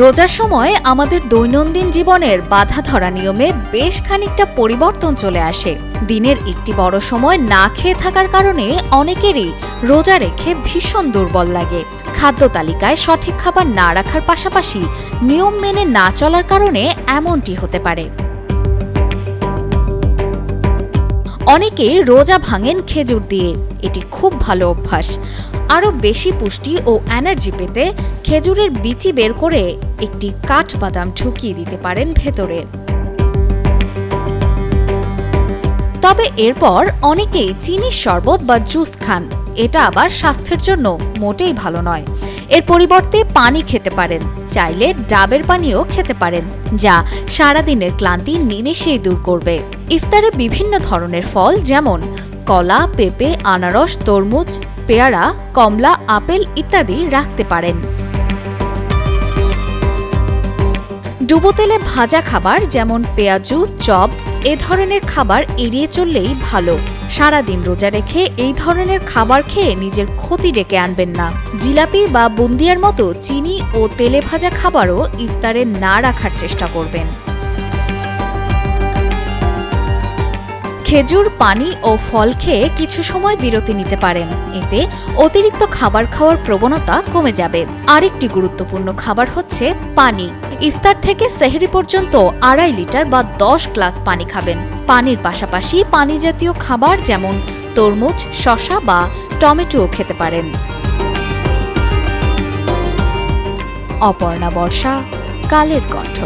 রোজার সময় আমাদের দৈনন্দিন জীবনের বাধা ধরা নিয়মে বেশ খানিকটা পরিবর্তন চলে আসে। দিনের একটি বড় সময় না খেয়ে থাকার কারণে অনেকেরই রোজা রেখে ভীষণ দুর্বল লাগে। খাদ্য তালিকায় সঠিক খাবার না রাখার পাশাপাশি নিয়ম মেনে না চলার কারণে এমনটি হতে পারে। অনেকে রোজা ভাঙেন খেজুর দিয়ে। এটি খুব ভালো অভ্যাস। আরও বেশি পুষ্টি ও এনার্জি পেতে খেজুরের বিচি বের করে একটি কাঠবাদাম ঢুকিয়ে দিতে পারেন ভেতরে। তবে এরপর অনেকেই চিনির শরবত বা জুস খান। এটা আবার স্বাস্থ্যের জন্য মোটেই ভালো নয়। এর পরিবর্তে পানি খেতে পারেন। চাইলে ডাবের পানিও খেতে পারেন, যা সারাদিনের ক্লান্তি নিমেষেই দূর করবে। ইফতারে বিভিন্ন ধরনের ফল যেমন কলা, পেঁপে, আনারস, তরমুজ, পেয়ারা, কমলা, আপেল ইত্যাদি রাখতে পারেন। ডুবো তেলে ভাজা খাবার যেমন পেঁয়াজু, চপ এ ধরনের খাবার এড়িয়ে চললেই ভালো। সারাদিন রোজা রেখে এই ধরনের খাবার খেয়ে নিজের ক্ষতি ডেকে আনবেন না। জিলাপি বা বুন্দিয়ার মতো চিনি ও তেলে ভাজা খাবারও ইফতারে না রাখার চেষ্টা করবেন। খেজুর, পানি ও ফল খেয়ে কিছু সময় বিরতি নিতে পারেন। এতে অতিরিক্ত খাবার খাওয়ার প্রবণতা কমে যাবে। আরেকটি গুরুত্বপূর্ণ খাবার হচ্ছে পানি। ইফতার থেকে সেহরি পর্যন্ত আড়াই লিটার বা দশ গ্লাস পানি খাবেন। পানির পাশাপাশি পানি জাতীয় খাবার যেমন তরমুজ, শসা বা টমেটোও খেতে পারেন। অপর্ণা বর্ষা, কালের কণ্ঠ।